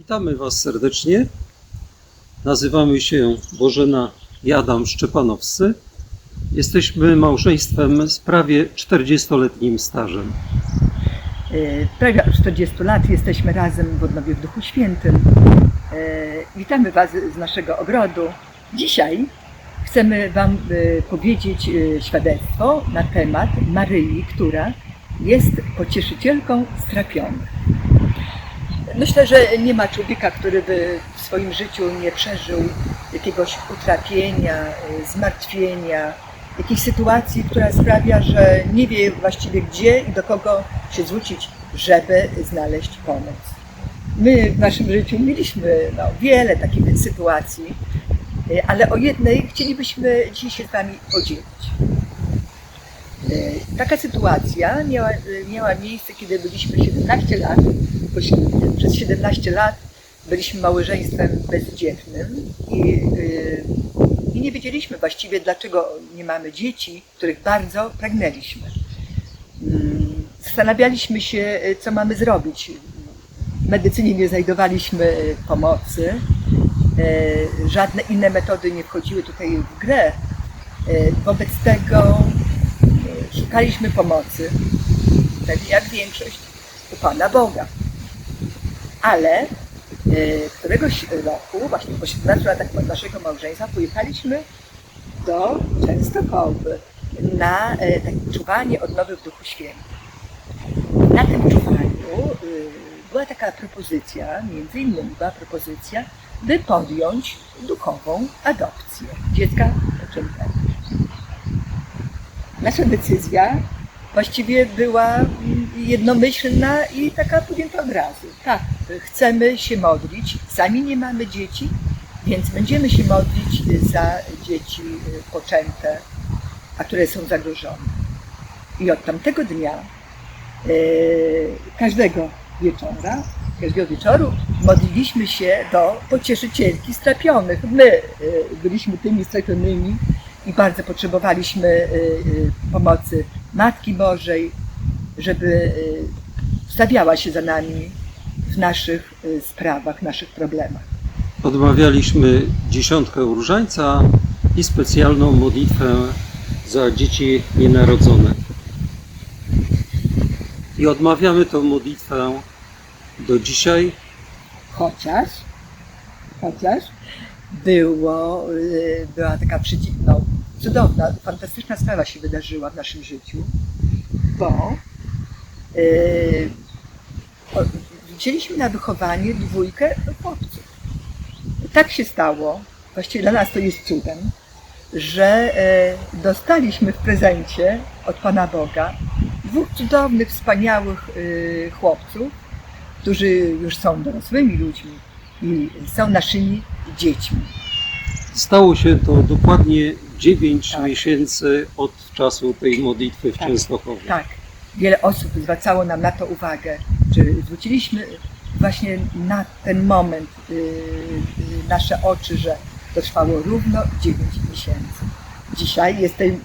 Witamy Was serdecznie. Nazywamy się Bożena i Adam Szczepanowscy. Jesteśmy małżeństwem z prawie 40-letnim stażem. E, Prawie od 40 lat jesteśmy razem w Odnowie w Duchu Świętym. E, Witamy Was z naszego ogrodu. Dzisiaj chcemy Wam e, powiedzieć świadectwo na temat Maryi, która jest pocieszycielką strapionych. Myślę, że nie ma człowieka, który by w swoim życiu nie przeżył jakiegoś utrapienia, e, zmartwienia, jakiejś sytuacji, która sprawia, że nie wie właściwie gdzie i do kogo się zwrócić, żeby znaleźć pomoc. My w naszym życiu mieliśmy no, wiele takich sytuacji, e, ale o jednej chcielibyśmy dziś się z Wami podzielić. E, Taka sytuacja miała, miała miejsce, kiedy byliśmy 17 lat Przez 17 lat byliśmy małżeństwem bezdzietnym i, yy, i nie wiedzieliśmy właściwie, dlaczego nie mamy dzieci, których bardzo pragnęliśmy. Mm, Zastanawialiśmy się, y, co mamy zrobić. W medycynie nie znajdowaliśmy y, pomocy. Y, Żadne inne metody nie wchodziły tutaj w grę. Wobec tego szukaliśmy pomocy, jak większość, u Pana Boga. Ale e, któregoś roku, właśnie po 17 latach naszego małżeństwa, pojechaliśmy do Częstochowy na e, takie czuwanie odnowy w Duchu Świętym. Na tym czuwaniu e, była taka propozycja, między innymi była propozycja, by podjąć duchową adopcję dziecka poczętego. Nasza decyzja właściwie była mm, jednomyślna i taka podjęta od razu. Tak, chcemy się modlić, sami nie mamy dzieci, więc będziemy się modlić za dzieci y, poczęte, a które są zagrożone. I od tamtego dnia, y, każdego wieczora, każdego wieczoru modliliśmy się do pocieszycielki strapionych. My y, byliśmy tymi strapionymi i bardzo potrzebowaliśmy pomocy Matki Bożej, żeby y, stawiała się za nami w naszych y, sprawach, naszych problemach. Odmawialiśmy dziesiątkę różańca i specjalną modlitwę za dzieci nienarodzone. I odmawiamy tę modlitwę do dzisiaj. Chociaż, chociaż było, y, była taka przeciw, no, cudowna, fantastyczna sprawa się wydarzyła w naszym życiu, bo wzięliśmy na wychowanie dwójkę chłopców. Tak się stało, właściwie dla nas to jest cudem, że y, dostaliśmy w prezencie od Pana Boga dwóch cudownych, wspaniałych y, chłopców, którzy już są dorosłymi ludźmi i są naszymi dziećmi. Stało się to dokładnie 9 Tak. miesięcy od czasu tej modlitwy w Tak. Częstochowie. Tak, wiele osób zwracało nam na to uwagę, że zwróciliśmy właśnie na ten moment yy, yy, nasze oczy, że to trwało równo 9 miesięcy. Dzisiaj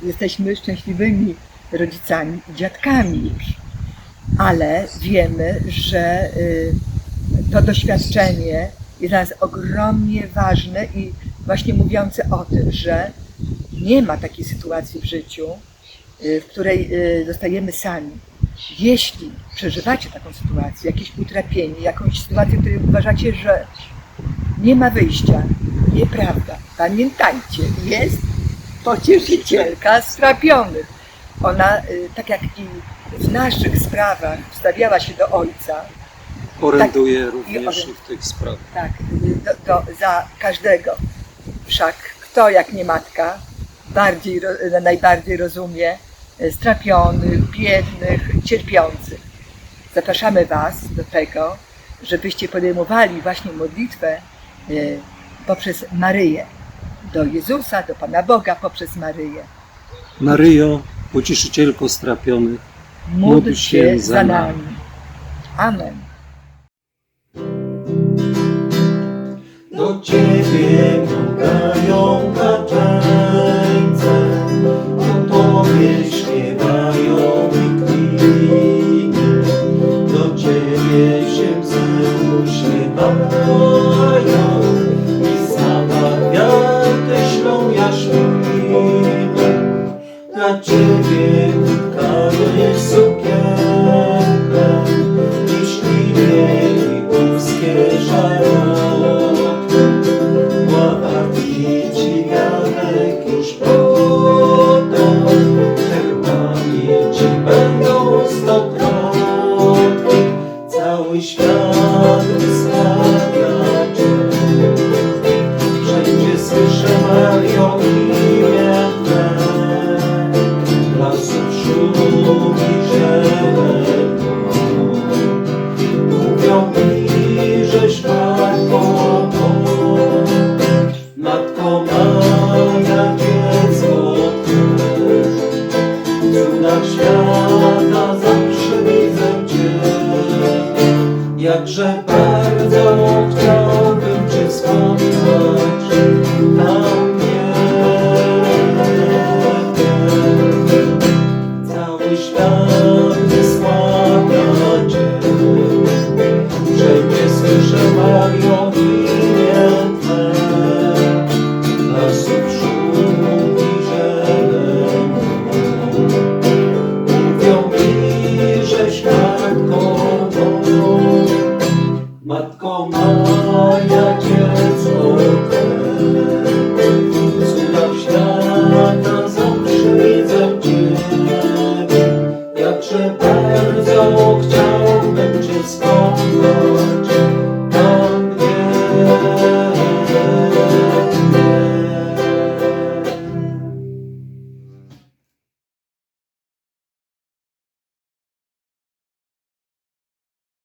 jesteśmy szczęśliwymi rodzicami i dziadkami już, ale wiemy, że yy, to doświadczenie jest dla nas ogromnie ważne i właśnie mówiące o tym, że nie ma takiej sytuacji w życiu, y, w której y, zostajemy sami. Jeśli przeżywacie taką sytuację, jakieś utrapienie, jakąś sytuację, w której uważacie, że nie ma wyjścia, nieprawda, pamiętajcie, jest pocieszycielka strapionych. Ona, y, tak jak i w naszych sprawach, wstawiała się do Ojca, Oręduje Tak. również i w tych sprawach. tak, do, do, za każdego. Wszak kto jak nie matka bardziej, najbardziej rozumie strapionych, biednych, cierpiących. Zapraszamy Was do tego, żebyście podejmowali właśnie modlitwę e, poprzez Maryję. Do Jezusa, do Pana Boga poprzez Maryję. Maryjo, pocieszycielko strapionych, Módl się za nami. Amen. Do Ciebie Oh. Богу. So.